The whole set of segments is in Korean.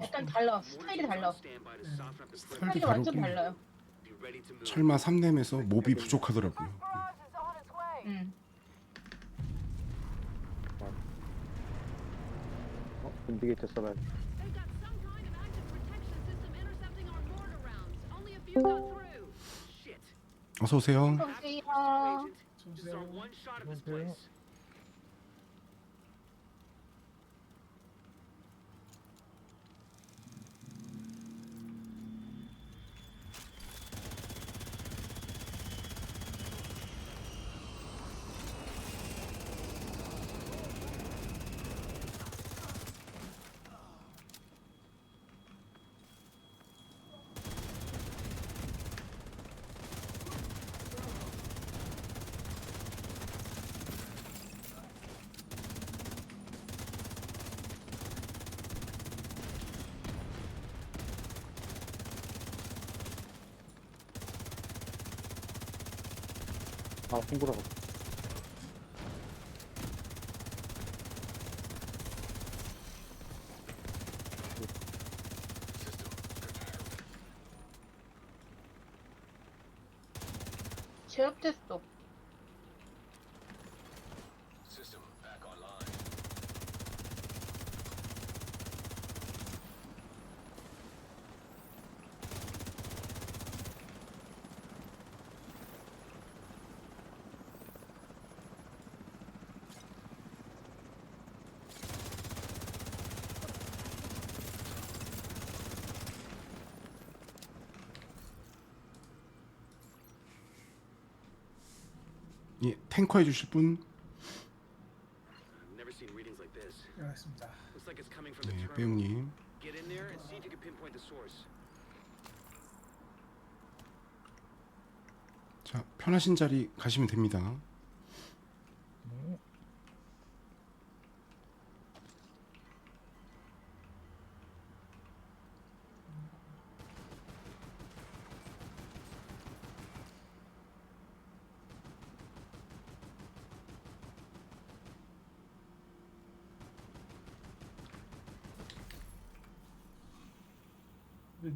약간 달라. 스타일이 달라. 스타일이 완전 다르고 달라요. 철마 3렘에서 몹이 부족하더라고요. 음. 어? 인디게이터 써봐야 They've got some kind of active protection system intercepting our mortar rounds. Only a few got through. 어서 오세요. 보세요. 안녕하세요. 아 친구라고 제압됐어. 예, 탱커 해 주실 분. Never seen readings like this. 알겠습니다. Looks like it's coming from the 네, terminal. 빼용님. Get in there and see if you can pinpoint the source. 자, 편하신 자리 가시면 됩니다.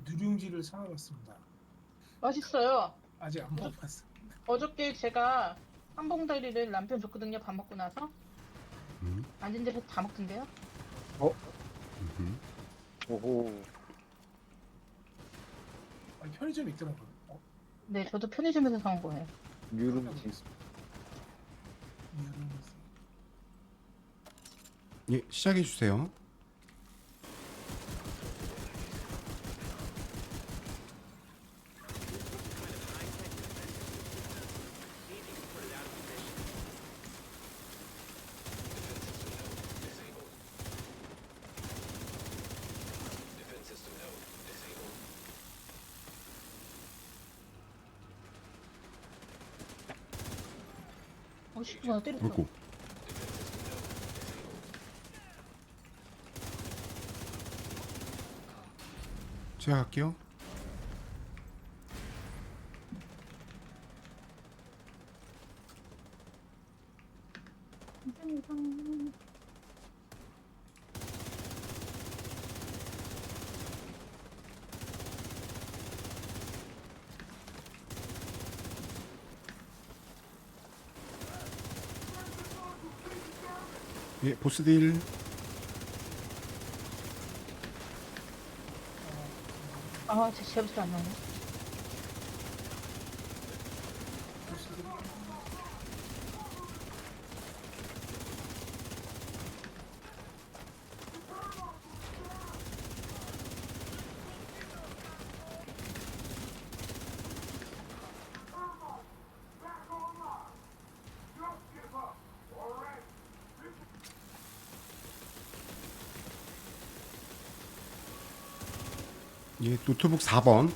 누룽지를 사와봤습니다. 맛있어요. 아직 안 먹어봤어. 어저께 제가 한봉다리를 남편 줬거든요. 밥 먹고 나서. 음. 앉은 데서 다 먹던데요. 음. 오호 아, 편의점에 있더라고요. 어, 네, 저도 편의점에서 사온 거예요. 뉴룸지 누룽지. 예, 시작해 주세요. 어, 시끄러워. 때렸어. 아이고. 제가 할게요. 예, 보스 딜. 아, 제 제압술 안 나네. 예, 노트북 4번.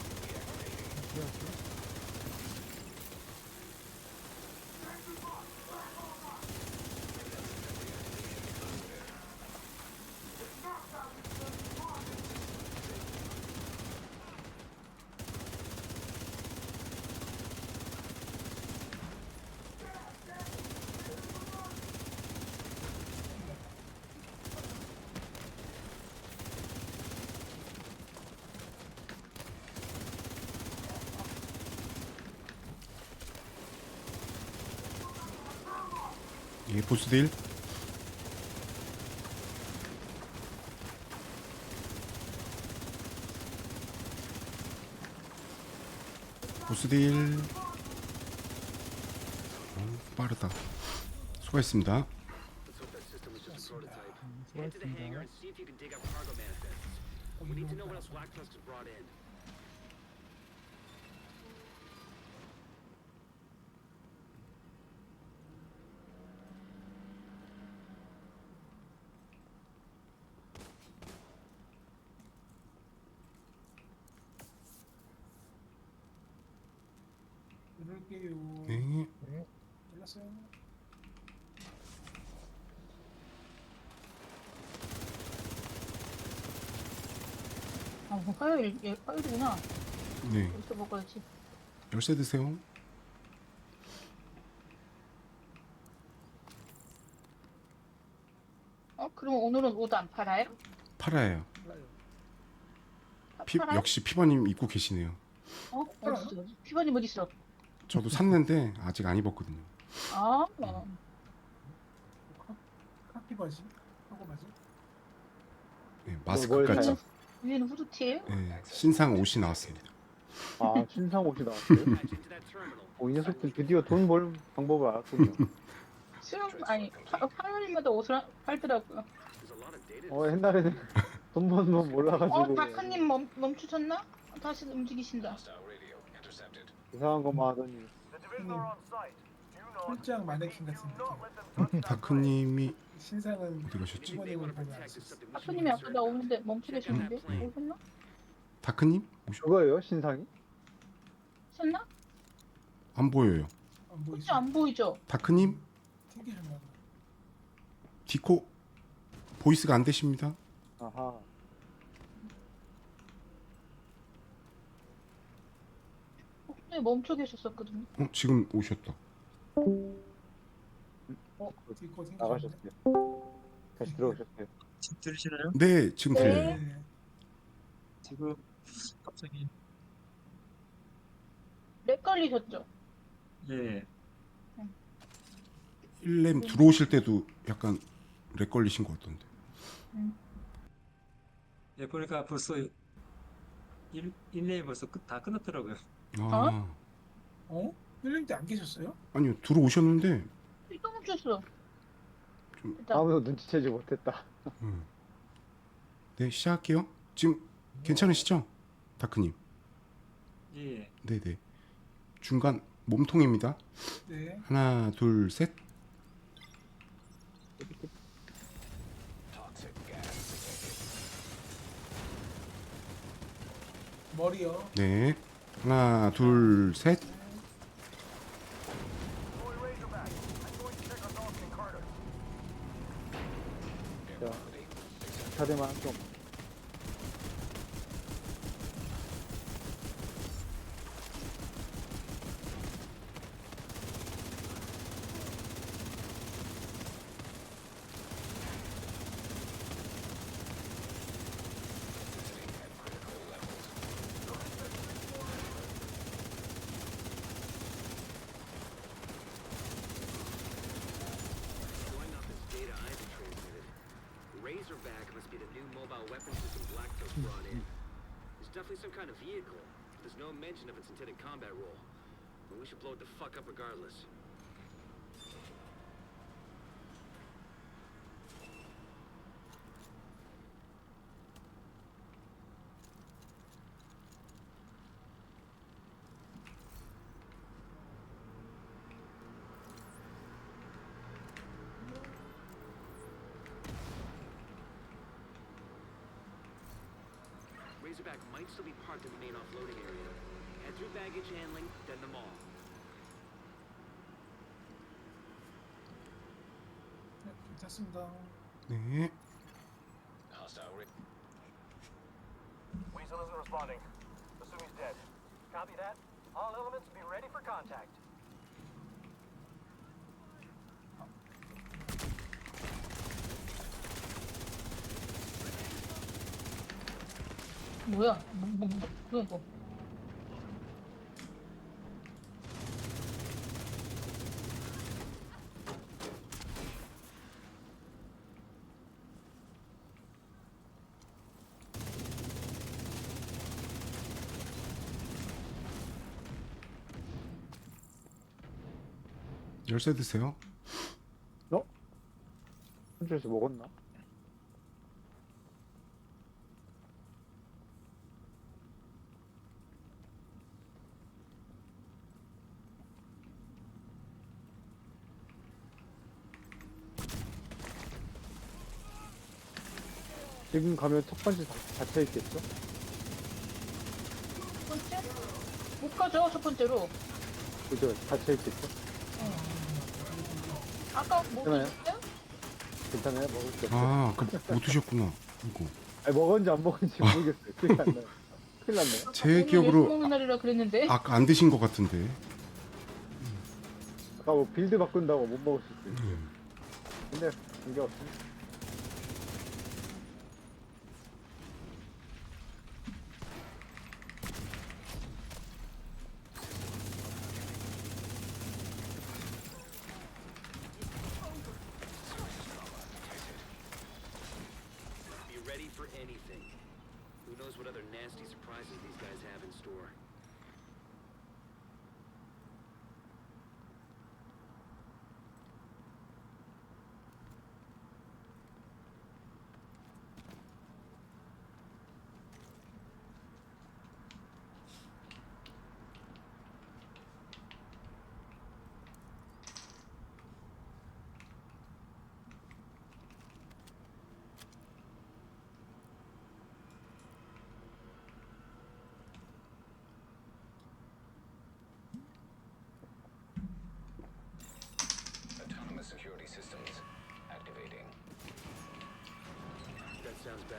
예, 보스딜. 보스딜. 어, 빠르다. 수고했습니다. Let's hope that system was just 럴게요. 네. 잘랐어요. 아, 뭐 화요일, 예, 화요일이구나. 네. 여기서 먹어야지. 열쇠 드세요. 어, 그럼 오늘은 옷 안 팔아요? 팔아요. 아, 피, 팔아요? 역시 피버님 입고 계시네요. 어, 어딨어? 피바님 어디 있어? 저도 샀는데 아직 안 입었거든요. 아, 어. 카피 바지, 하고 바지. 네, 뭘 마스크까지. 위에는 후드티예요? 네, 신상 옷이 나왔습니다. 아 신상 옷이 나왔어요? Terminal. 어, 이 녀석들 드디어 돈 벌 방법을 알았군요. 수영 아니 화, 화요일마다 옷을 하- 팔더라고요. 어 옛날에는 돈 버는 법 몰라가지고 어, 다크님 멈 멈추셨나? 다시 움직이신다. 이상한 것만 하더니 홀장 마네킹 같은 느낌. 다크님이 신상은 어디 가셨지? 보면 알수 있어. 다크님이 아까 나 오는데 멈춰 계셨는데 음. 오셨나? 다크님 오셨? 그거예요 신상이? 오셨나? 안 보여요. 안? 혹시 안 보이죠? 다크님 튕기셨나 봐. 디코 보이스가 안 되십니다. 아하 네, 멈춰 계셨었거든요. 어, 지금 오셨다. 튕기셨네. 나가셨어요. 다시 들어오셨어요. 지금 들으시나요? 네, 지금 네. 들려요. 네. 지금 갑자기 렉 걸리셨죠? 예 1렘 들어오실 때도 약간 렉 걸리신 것 같던데. 예, 보니까 벌써 1, 1렘이 벌써 끝, 다 끝났더라고요. 아, 어? 힐링 때 안 계셨어요? 아니요 들어오셨는데 또 멈췄어. 좀- 일단 아무도 눈치채지 못했다. 음. 네 시작할게요. 지금 괜찮으시죠, 다크님? 예, 네, 네. 중간 몸통입니다. 네. 하나, 둘, 셋. 머리요. 네. 하나, 둘, 셋. 자, 차대만 좀. System Black brought in. It's definitely some kind of vehicle. There's no mention of its intended combat role. But we should blow it the fuck up regardless. Razorback might still be parked in the main offloading area. Head through baggage handling, then the mall. 네, 괜찮습니다. 네. Weasel isn't responding. Assume he's dead. Copy that. All elements be ready for contact. 뭐야? 뭐, 뭐, 뭐, 뭐야 이거? 열쇠 드세요. 어? 현주에서 먹었나? 지금 가면 첫 번째 다- 닫혀 있겠죠? 첫 번째? 못 가죠, 첫 번째로. 그죠? 닫혀 있겠죠? 아까 뭐 괜찮아요? 드셨어요? 괜찮아요? 먹을 게 없어요. 아, 그못 드셨구나. 이거. 아니, 먹었는지 안 먹었는지 모르겠어요. 큰일 났네. 큰일 났네. 제 오늘 기억으로 먹는 날이라 그랬는데. 아까 안 드신 것 같은데. 아까 뭐 빌드 바꾼다고 못 먹을 수 있어요. 음. 근데 관계 없습니다. Sounds bad.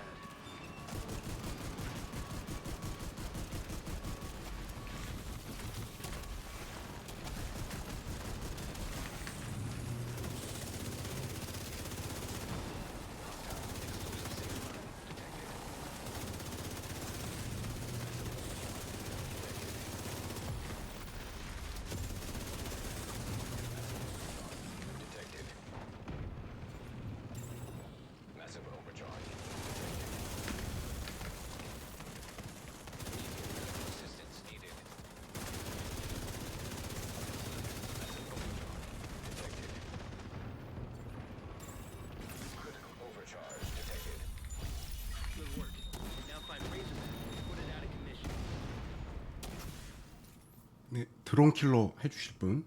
드론 킬러 해주실 분.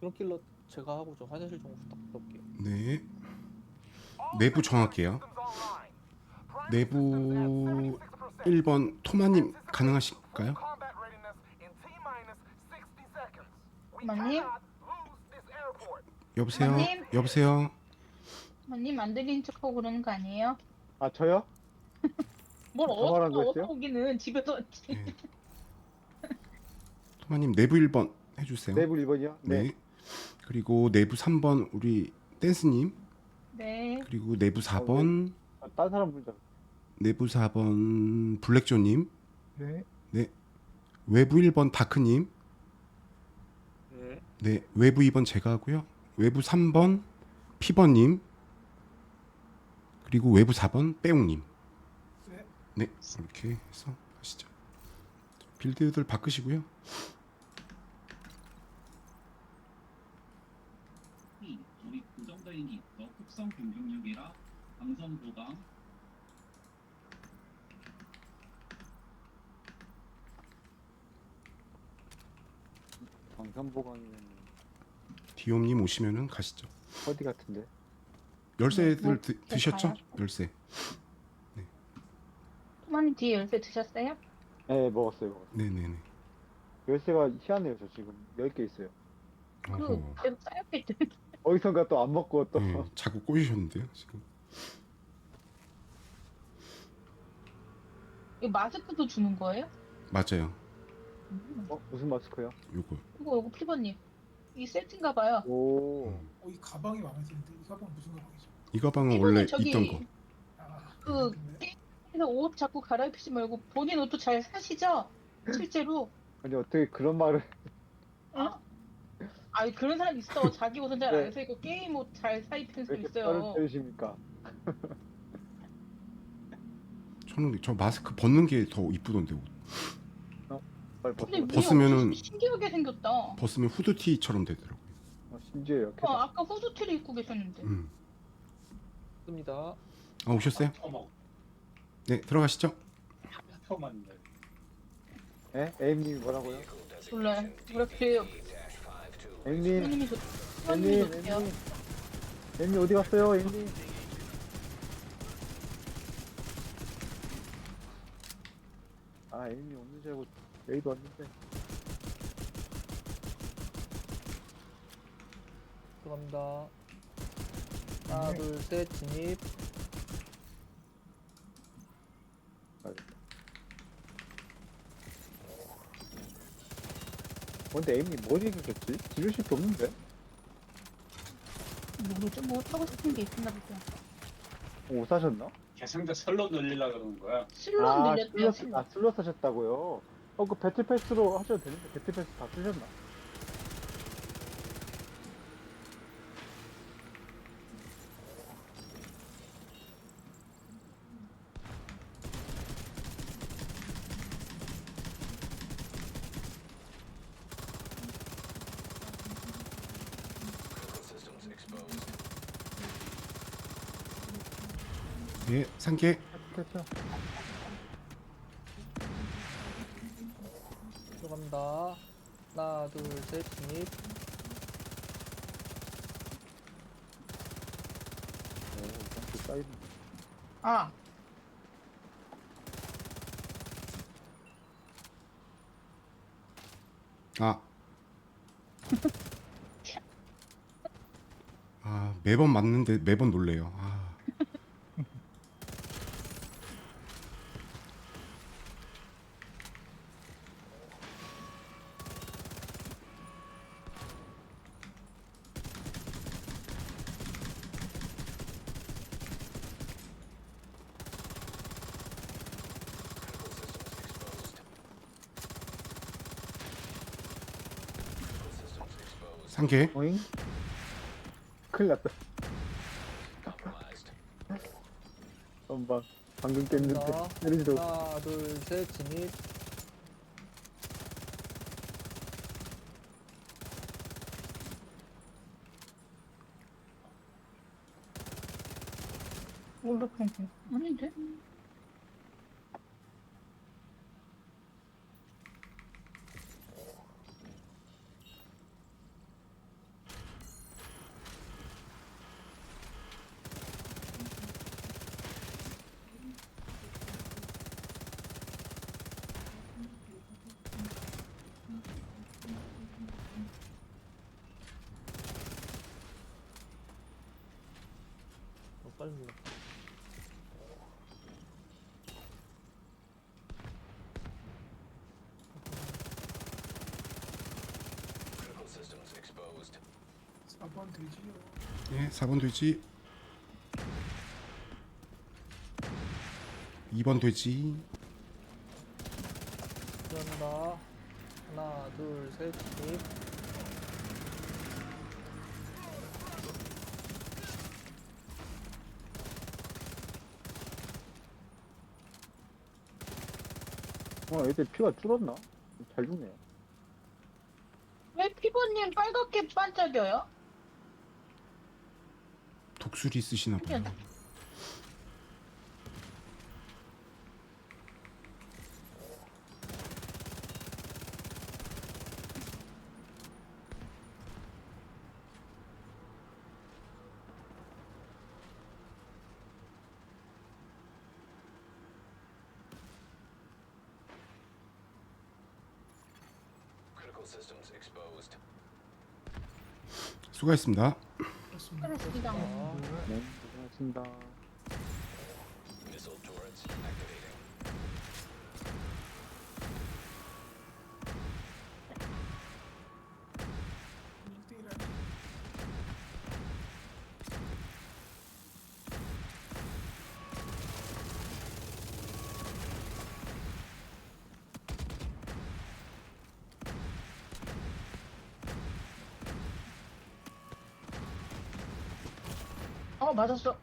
드론킬러 제가 하고 저 화장실 좀 부탁 부탁할게요. 네. 내부 정할게요. 내부 1번 토마님 가능하실까요? Combat readiness in T-minus 60 seconds. We 맞니? cannot lose this airport. 여보세요. 어머님? 여보세요. 언님 안 들리는 척하고 그러는 거 아니에요? 아, 저요? 뭘저 말한 어디서 거였어요? 어디서 오기는 집에서. 네. 토마님 내부 1번 해주세요. 내부 1번이요? 네. 그리고 내부 3번 우리 댄스님. 네. 그리고 내부 4번 아, 딴 사람 분자. 내부 4번 블랙조님. 네. 외부 1번 다크님. 네. 네, 외부 2번 제가 하고요. 외부 3번 피버님. 그리고 외부 4번 빼옹님. 네. 네, 이렇게 해서 하시죠. 빌드들 바꾸시고요. 우리 고정다인이 있어 특성 공격력이라 방선 보강 방산 보관은 디옴님 오시면은 가시죠. 어디 같은데? 열쇠들 뭐, 드, 뭐, 드셨죠? 가요? 열쇠. 토마님 뒤에 열쇠 드셨어요? 네, 먹었어요. 먹었어요. 네네네. 열쇠가 희한해요. 저 지금 10개 있어요. 그 어허. 계속 쌓였겠죠. 어디선가 또 안 먹고 또 네, 자꾸 꼬이셨는데요 지금. 이 마스크도 주는 거예요? 맞아요. 음. 어, 무슨 마스크요? 요거. 이거 이거 피버님. 이 세트인가 봐요. 오. 어, 이 가방이 마음에 드는데 이 가방 무슨 가방이죠? 이 가방은 원래 저기 있던 거. 아, 그 게임에서 옷 자꾸 갈아입히지 말고 본인 옷도 잘 사시죠? 실제로. 아니 어떻게 그런 말을 어? 아니 그런 사람 있어. 자기 옷은 잘 안 네. 사입고 게임 옷 잘 사입히는 왜 사람 이렇게 있어요. 뼈를 때리십니까? 저는 저 마스크 벗는 게 더 이쁘던데 옷. 빨리 근데 벗으면은- 옷이 신기하게 생겼다. 벗으면 후드티처럼 되더라고요. 심지어 어, 계단. 아까 후드티를 입고 계셨는데. 음. 습니다. 아, 오셨어요? 어머 네, 들어가시죠. 펴만데 예? 에임님이 뭐라고요? 몰라요. 그렇게 좋, 형님이 좋대요. 에임님. 에임님 어디 갔어요, 에임님? 아, 에임님 없는 줄 알고 여기도 왔는데. 들어갑니다. 하나, 둘, 셋, 진입. 근데 에임님 뭐 얘기했지? 지르실 게 없는데? 모르죠. 뭐 하고 싶은 게 있었나 보죠. 뭐 사셨나? 개성자 설로 늘리려고 그러는 거야 슬롯 아, 늘렸대요. 슬롯, 아, 슬롯 하셨다고요? 어, 그 배틀패스로 하셔도 되는데, 배틀패스 다 쓰셨나? 예, 상계. 됐죠. 들어갑니다. 하나, 둘, 셋, 진입. 쌓이는. 아, 아. 아, 매번 맞는데 매번 놀래요. 아. 상계. 오잉? 큰일 났다. 한번 방금 깼는데 자, 내리지도 하나, 둘, 셋, 진입. 올라편 아닌데? 어, 빨리 눌러. 사 4번 되지요. 예, 4번 돼지. 2번 돼지. 들어간다. 하나, 둘, 셋, 진입. 어, 애들 피가 줄었나? 잘 죽네요. 왜 피부님 빨갛게 반짝여요? 독수리 쓰시나 봐요. 신기하다. 수고하셨습니다. 네, 고생하셨습니다. 일대일하니 어, 맞았어.